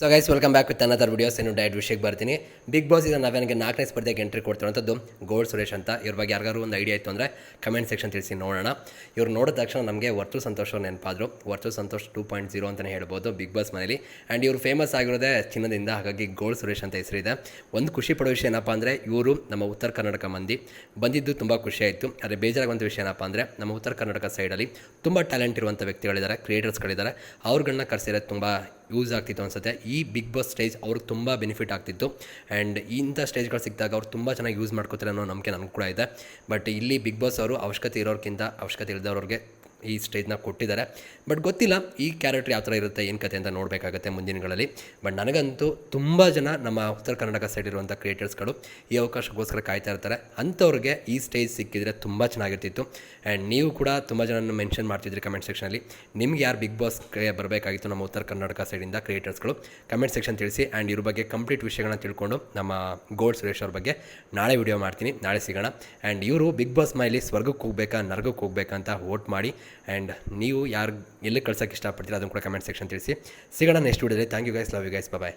So guys welcome back with another videos ಏನು diet ವಿಷಯಕ್ಕೆ ಬರ್ತೀನಿ. ಬಿಗ್ ಬಾಸ್ ಈಗ ನಾವೇನಿಗೆ ನಾಲ್ಕನೇ ಸ್ಪರ್ಧೆಗೆ ಎಂಟ್ರಿ ಕೊಡ್ತಿರೋಂಥದ್ದು ಗೋಲ್ಡ್ ಸುರೇಶ್ ಅಂತ. ಇವ್ರ ಬಗ್ಗೆ ಯಾರಿಗಾರು ಒಂದು ಐಡಿಯಾ ಇತ್ತು ಅಂದರೆ ಕಮೆಂಟ್ ಸೆಕ್ಷನ್ ತಿಳಿಸಿ ನೋಡೋಣ. ಇವ್ರು ನೋಡಿದ ತಕ್ಷಣ ನಮಗೆ Varthur Santosh ನೆನಪಾದ್ರು. Varthur Santosh two point zero ಅಂತಲೇ ಹೇಳ್ಬೋದು ಬಿಗ್ ಬಾಸ್ ಮನೇಲಿ. ಆ್ಯಂಡ್ ಇವರು ಫೇಮಸ್ ಆಗಿರೋದೇ ಚಿನ್ನದಿಂದ, ಹಾಗಾಗಿ ಗೋಲ್ಡ್ ಸುರೇಶ್ ಅಂತ ಹೆಸರಿದೆ ಒಂದು ಖುಷಿ ಪಡೋ ವಿಷಯ ಏನಪ್ಪ ಅಂದರೆ ಇವರು ನಮ್ಮ ಉತ್ತರ ಕರ್ನಾಟಕ ಮಂದಿ. ಬಂದಿದ್ದು ತುಂಬ ಖುಷಿಯಾಯಿತು ಆದರೆ ಬೇಜಾರಾಗುವಂಥ ವಿಷಯ ಏನಪ್ಪ ಅಂದರೆ ನಮ್ಮ ಉತ್ತರ ಕರ್ನಾಟಕ ಸೈಡಲ್ಲಿ ತುಂಬ ಟ್ಯಾಲೆಂಟ್ ಇರುವಂಥ ವ್ಯಕ್ತಿಗಳಿದ್ದಾರೆ ಕ್ರಿಯೇಟರ್ಸ್ಗಳಿದ್ದಾರೆ ಅವ್ರುಗಳನ್ನ ಕರೆಸಿರೋದು ತುಂಬ ಯೂಸ್ ಆಗ್ತಿತ್ತು ಅನ್ಸುತ್ತೆ. ಈ ಬಿಗ್ ಬಾಸ್ ಸ್ಟೇಜ್ ಅವ್ರಿಗೆ ತುಂಬ ಬೆನಿಫಿಟ್ ಆಗ್ತಿತ್ತು. ಆ್ಯಂಡ್ ಇಂಥ ಸ್ಟೇಜ್ಗಳು ಸಿಕ್ಕಿದಾಗ ಅವ್ರು ತುಂಬ ಚೆನ್ನಾಗಿ ಯೂಸ್ ಮಾಡ್ಕೋತಾರೆ ಅನ್ನೋ ನಂಬಿಕೆ ನನಗೆ ಕೂಡ ಇದೆ. ಬಟ್ ಇಲ್ಲಿ ಬಿಗ್ ಬಾಸ್ ಅವರು ಅವಶ್ಯಕತೆ ಇರೋರ್ಕಿಂತ ಅವಶ್ಯಕತೆ ಇಲ್ಲದವ್ರಿಗೆ ಈ ಸ್ಟೇಜ್ನ ಕೊಟ್ಟಿದ್ದಾರೆ. ಬಟ್ ಗೊತ್ತಿಲ್ಲ ಈ ಕ್ಯಾರೆಕ್ಟರ್ ಯಾವ ಥರ ಇರುತ್ತೆ, ಏನು ಕತೆ ಅಂತ ನೋಡಬೇಕಾಗತ್ತೆ ಮುಂದಿನಗಳಲ್ಲಿ ಬಟ್ ನನಗಂತೂ ತುಂಬ ಜನ ನಮ್ಮ ಉತ್ತರ ಕರ್ನಾಟಕ ಸೈಡ್ ಇರುವಂಥ ಕ್ರಿಯೇಟರ್ಸ್ಗಳು ಈ ಅವಕಾಶಕ್ಕೋಸ್ಕರ ಕಾಯ್ತಾ ಇರ್ತಾರೆ. ಅಂಥವ್ರಿಗೆ ಈ ಸ್ಟೇಜ್ ಸಿಕ್ಕಿದ್ರೆ ತುಂಬ ಚೆನ್ನಾಗಿರ್ತಿತ್ತು. ಆ್ಯಂಡ್ ನೀವು ಕೂಡ ತುಂಬ ಜನ ಮೆನ್ಷನ್ ಮಾಡ್ತಿದ್ರಿ ಕಮೆಂಟ್ ಸೆಕ್ಷನಲ್ಲಿ ನಿಮ್ಗೆ ಯಾರು ಬಿಗ್ ಬಾಸ್ಗೆ ಬರಬೇಕಾಗಿತ್ತು ನಮ್ಮ ಉತ್ತರ ಕರ್ನಾಟಕ ಸೈಡಿಂದ ಕ್ರಿಯೇಟರ್ಸ್ಗಳು ಕಮೆಂಟ್ ಸೆಕ್ಷನ್ ತಿಳಿಸಿ. ಆ್ಯಂಡ್ ಇವ್ರ ಬಗ್ಗೆ ಕಂಪ್ಲೀಟ್ ವಿಷಯಗಳನ್ನ ತಿಳ್ಕೊಂಡು ನಮ್ಮ ಗೋಲ್ಡ್ ಸುರೇಶ್ ಅವ್ರ ಬಗ್ಗೆ ನಾಳೆ ವಿಡಿಯೋ ಮಾಡ್ತೀನಿ. ನಾಳೆ ಸಿಗೋಣ. ಆ್ಯಂಡ್ ಇವರು ಬಿಗ್ ಬಾಸ್ ಮೈಲಿ ಸ್ವರ್ಗಕ್ಕೆ ಹೋಗ್ಬೇಕಾ, ನರ್ಗಕ್ಕೆ ಹೋಗ್ಬೇಕಂತ ವೋಟ್ ಮಾಡಿ ಆ್ಯಂಡ್ ನೀವು ಯಾರು, ಎಲ್ಲಿ ಕಳ್ಸೋಕ್ಕೆ ಇಷ್ಟಪಡ್ತೀರಾ ಅದನ್ನು ಕೂಡ ಕಮೆಂಟ್ ಸೆಕ್ಷನ್ ತಿಳಿಸಿ. ಸಿಗೋಣ ನೆಕ್ಸ್ಟ್ ವೀಡಿಯೋದಲ್ಲಿ thank you guys love you guys bye